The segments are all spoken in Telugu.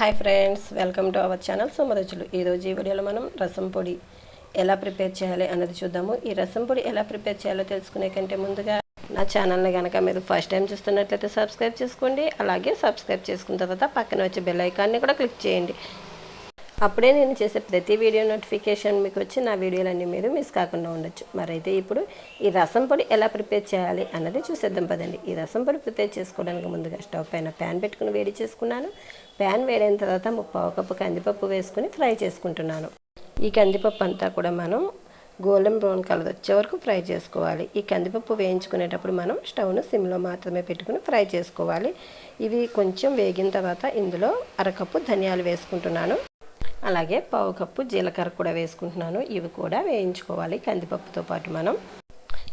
Hi friends welcome to our channel Sumaruchulu. ఈరోజు ఈ వీడియోలో మనం రసం పొడి ఎలా ప్రిపేర్ చేయాలి అన్నది చూద్దాము. ఈ రసం పొడి ఎలా ప్రిపేర్ చేయాలో తెలుసుకునే కంటే ముందుగా నా ఛానల్ని కనుక మీరు ఫస్ట్ టైం చూస్తున్నట్లయితే సబ్స్క్రైబ్ చేసుకోండి. అలాగే సబ్స్క్రైబ్ చేసుకున్న తర్వాత పక్కన వచ్చే బెల్ ఐకాన్ని కూడా క్లిక్ చేయండి. అప్పుడే నేను చేసే ప్రతి వీడియో నోటిఫికేషన్ మీకు వచ్చి నా వీడియోలన్నీ మీరు మిస్ కాకుండా ఉండొచ్చు. మరైతే ఇప్పుడు ఈ రసం పొడి ఎలా ప్రిపేర్ చేయాలి అన్నది చూసేద్దాం పదండి. ఈ రసం పొడి ప్రిపేర్ చేసుకోవడానికి ముందుగా స్టవ్ పైన ప్యాన్ పెట్టుకుని వేడి చేసుకున్నాను. ప్యాన్ వేడైన తర్వాత ముప్పావు కప్పు కందిపప్పు వేసుకుని ఫ్రై చేసుకుంటున్నాను. ఈ కందిపప్పు అంతా కూడా మనం గోల్డెన్ బ్రౌన్ కలర్ వచ్చే వరకు ఫ్రై చేసుకోవాలి. ఈ కందిపప్పు వేయించుకునేటప్పుడు మనం స్టవ్ను సిమ్లో మాత్రమే పెట్టుకుని ఫ్రై చేసుకోవాలి. ఇవి కొంచెం వేగిన తర్వాత ఇందులో అరకప్పు ధనియాలు వేసుకుంటున్నాను. అలాగే పావు కప్పు జీలకర్ర కూడా వేసుకుంటున్నాను. ఇవి కూడా వేయించుకోవాలి కందిపప్పుతో పాటు మనం.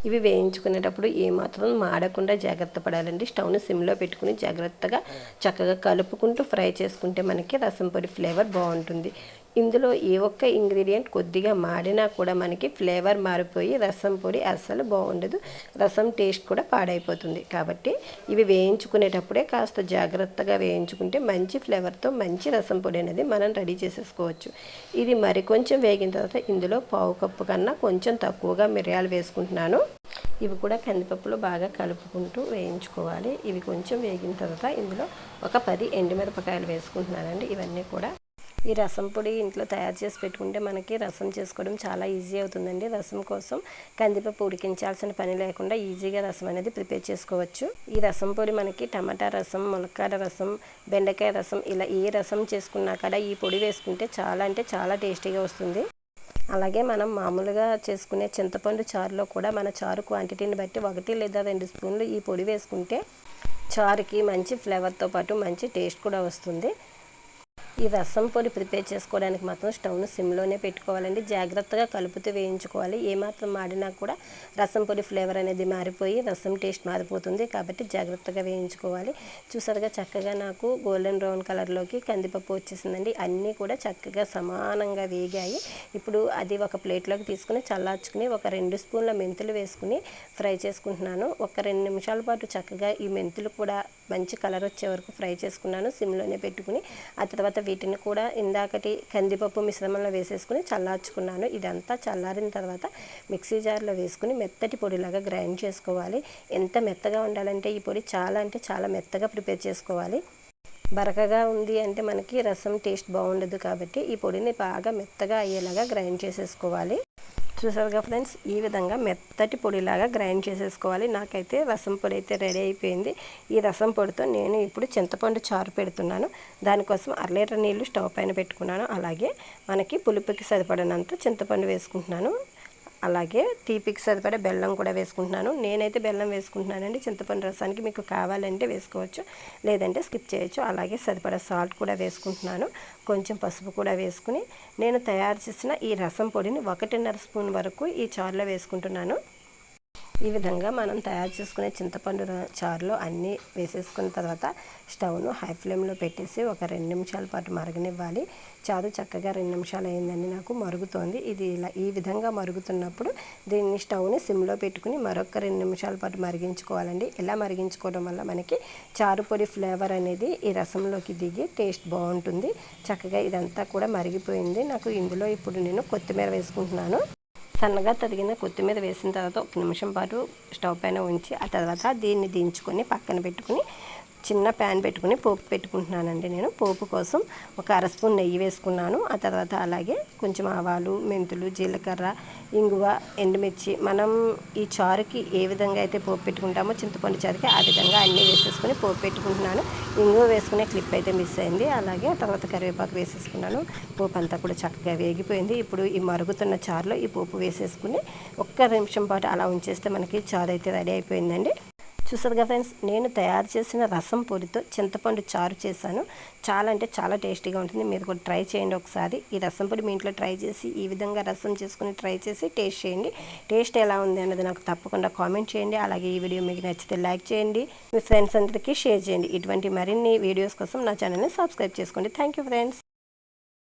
ఇవి వేయించుకునేటప్పుడు ఏమాత్రం మాడకుండా జాగ్రత్త పడాలండి. స్టవ్ని సిమ్లో పెట్టుకుని జాగ్రత్తగా చక్కగా కలుపుకుంటూ ఫ్రై చేసుకుంటే మనకి రసం పొడి ఫ్లేవర్ బాగుంటుంది. ఇందులో ఏ ఒక్క ఇంగ్రీడియంట్ కొద్దిగా మాడినా కూడా మనకి ఫ్లేవర్ మారిపోయి రసం పొడి అస్సలు బాగుండదు. రసం టేస్ట్ కూడా పాడైపోతుంది. కాబట్టి ఇవి వేయించుకునేటప్పుడే కాస్త జాగ్రత్తగా వేయించుకుంటే మంచి ఫ్లేవర్తో మంచి రసం పొడి అనేది మనం రెడీ చేసేసుకోవచ్చు. ఇది మరి కొంచెం వేగిన తర్వాత ఇందులో పావు కప్పు కన్నా కొంచెం తక్కువగా మిరియాలు వేసుకుంటున్నాను. ఇవి కూడా కందిపప్పులో బాగా కలుపుకుంటూ వేయించుకోవాలి. ఇవి కొంచెం వేగిన తర్వాత ఇందులో ఒక పది ఎండుమిరపకాయలు వేసుకుంటున్నానండి. ఇవన్నీ కూడా ఈ రసం పొడి ఇంట్లో తయారు చేసి పెట్టుకుంటే మనకి రసం చేసుకోవడం చాలా ఈజీ అవుతుందండి. రసం కోసం కందిపప్పు ఉడికించాల్సిన పని లేకుండా ఈజీగా రసం అనేది ప్రిపేర్ చేసుకోవచ్చు. ఈ రసం పొడి మనకి టమాటా రసం ములక్కాడ రసం బెండకాయ రసం ఇలా ఏ రసం చేసుకున్నా కూడా ఈ పొడి వేసుకుంటే చాలా అంటే చాలా టేస్టీగా వస్తుంది. అలాగే మనం మామూలుగా చేసుకునే చింతపండు చారులో కూడా మన చారు క్వాంటిటీని బట్టి ఒకటి లేదా రెండు స్పూన్లు ఈ పొడి వేసుకుంటే చారుకి మంచి ఫ్లేవర్తో పాటు మంచి టేస్ట్ కూడా వస్తుంది. ఈ రసం పొడి ప్రిపేర్ చేసుకోవడానికి మాత్రం స్టవ్ను సిమ్లోనే పెట్టుకోవాలండి. జాగ్రత్తగా కలుపుతూ వేయించుకోవాలి. ఏమాత్రం మాడినా కూడా రసం పొడి ఫ్లేవర్ అనేది మారిపోయి రసం టేస్ట్ మారిపోతుంది. కాబట్టి జాగ్రత్తగా వేయించుకోవాలి. చూసారుగా చక్కగా నాకు గోల్డెన్ బ్రౌన్ కలర్లోకి కందిపప్పు వచ్చేసిందండి. అన్నీ కూడా చక్కగా సమానంగా వేగాయి. ఇప్పుడు అది ఒక ప్లేట్లోకి తీసుకుని చల్లార్చుకుని ఒక రెండు స్పూన్ల మెంతులు వేసుకుని ఫ్రై చేసుకుంటున్నాను. ఒక రెండు నిమిషాల పాటు చక్కగా ఈ మెంతులు కూడా మంచి కలర్ వచ్చే వరకు ఫ్రై చేసుకున్నాను సిమ్లోనే పెట్టుకుని. ఆ తర్వాత వీటిని కూడా ఇందాకటి కందిపప్పు మిశ్రమంలో వేసేసుకుని చల్లార్చుకున్నాను. ఇదంతా చల్లారిన తర్వాత మిక్సీ జార్లో వేసుకుని మెత్తటి పొడిలాగా గ్రైండ్ చేసుకోవాలి. ఎంత మెత్తగా ఉండాలంటే ఈ పొడి చాలా అంటే చాలా మెత్తగా ప్రిపేర్ చేసుకోవాలి. బరకగా ఉంది అంటే మనకి రసం టేస్ట్ బాగుండదు కాబట్టి ఈ పొడిని బాగా మెత్తగా అయ్యేలాగా గ్రైండ్ చేసేసుకోవాలి. చూసారుగా ఫ్రెండ్స్? ఈ విధంగా మెత్తటి పొడిలాగా గ్రైండ్ చేసేసుకోవాలి. నాకైతే రసం పొడి అయితే రెడీ అయిపోయింది. ఈ రసం పొడితో నేను ఇప్పుడు చింతపండు చారు పెడుతున్నాను. దానికోసం అర లీటర్ నీళ్ళు స్టవ్ పైన పెట్టుకున్నాను. అలాగే మనకి పులుపుకి సరిపడినంత చింతపండు వేసుకుంటున్నాను. అలాగే తీపికి సరిపడే బెల్లం కూడా వేసుకుంటున్నాను. నేనైతే బెల్లం వేసుకుంటున్నానండి. చింతపండు రసానికి మీకు కావాలంటే వేసుకోవచ్చు లేదంటే స్కిప్ చేయొచ్చు. అలాగే సరిపడా సాల్ట్ కూడా వేసుకుంటున్నాను. కొంచెం పసుపు కూడా వేసుకుని నేను తయారు చేసిన ఈ రసం పొడిని ఒకటిన్నర స్పూన్ వరకు ఈ చారులో వేసుకుంటున్నాను. ఈ విధంగా మనం తయారు చేసుకునే చింతపండు చారులో అన్నీ వేసేసుకున్న తర్వాత స్టవ్ను హై ఫ్లేమ్లో పెట్టేసి ఒక రెండు నిమిషాల పాటు మరగనివ్వాలి. చారు చక్కగా రెండు నిమిషాలు అయిందని నాకు మరుగుతోంది. ఇది ఇలా ఈ విధంగా మరుగుతున్నప్పుడు దీన్ని స్టవ్ని సిమ్లో పెట్టుకుని మరొక రెండు నిమిషాల పాటు మరిగించుకోవాలండి. ఇలా మరిగించుకోవడం వల్ల మనకి చారు పొడి ఫ్లేవర్ అనేది ఈ రసంలోకి దిగి టేస్ట్ బాగుంటుంది. చక్కగా ఇదంతా కూడా మరిగిపోయింది. నాకు ఇందులో ఇప్పుడు నేను కొత్తిమీర వేసుకుంటున్నాను. సన్నగా తరిగిన కొత్తిమీర వేసిన తర్వాత ఒక నిమిషం పాటు స్టవ్ పైన ఉంచి ఆ తర్వాత దీన్ని దించుకొని పక్కన పెట్టుకుని చిన్న ప్యాన్ పెట్టుకుని పోపు పెట్టుకుంటున్నానండి నేను. పోపు కోసం ఒక అర స్పూన్ నెయ్యి వేసుకున్నాను. ఆ తర్వాత అలాగే కొంచెం ఆవాలు మెంతులు జీలకర్ర ఇంగువ ఎండుమిర్చి మనం ఈ చారుకి ఏ విధంగా అయితే పోపు పెట్టుకుంటామో చింతపండు చారుకి ఆ విధంగా అన్నీ వేసేసుకొని పోపు పెట్టుకుంటున్నాను. ఇంగువ వేసుకునే క్లిప్ అయితే మిస్ అయింది. అలాగే తర్వాత కరివేపాకు వేసేసుకున్నాను. పోపు అంతా కూడా చక్కగా వేగిపోయింది. ఇప్పుడు ఈ మరుగుతున్న చారులో ఈ పోపు వేసేసుకుని ఒక్క నిమిషం పాటు అలా ఉంచేస్తే మనకి చారు అయితే రెడీ అయిపోయిందండి. చూసారు కదా ఫ్రెండ్స్ నేను తయారు చేసిన రసం పొడితో చింతపండు చారు చేశాను. చాలా అంటే చాలా టేస్టీగా ఉంటుంది. మీరు కూడా ట్రై చేయండి ఒకసారి. ఈ రసం పొడి మీ ఇంట్లో ట్రై చేసి ఈ విధంగా రసం చేసుకుని ట్రై చేసి టేస్ట్ చేయండి. టేస్ట్ ఎలా ఉంది అన్నది నాకు తప్పకుండా కామెంట్ చేయండి. అలాగే ఈ వీడియో మీకు నచ్చితే లైక్ చేయండి. మీ ఫ్రెండ్స్ అందరికీ షేర్ చేయండి. ఇటువంటి మరిన్ని వీడియోస్ కోసం నా ఛానల్ని సబ్స్క్రైబ్ చేసుకోండి. Thank you friends.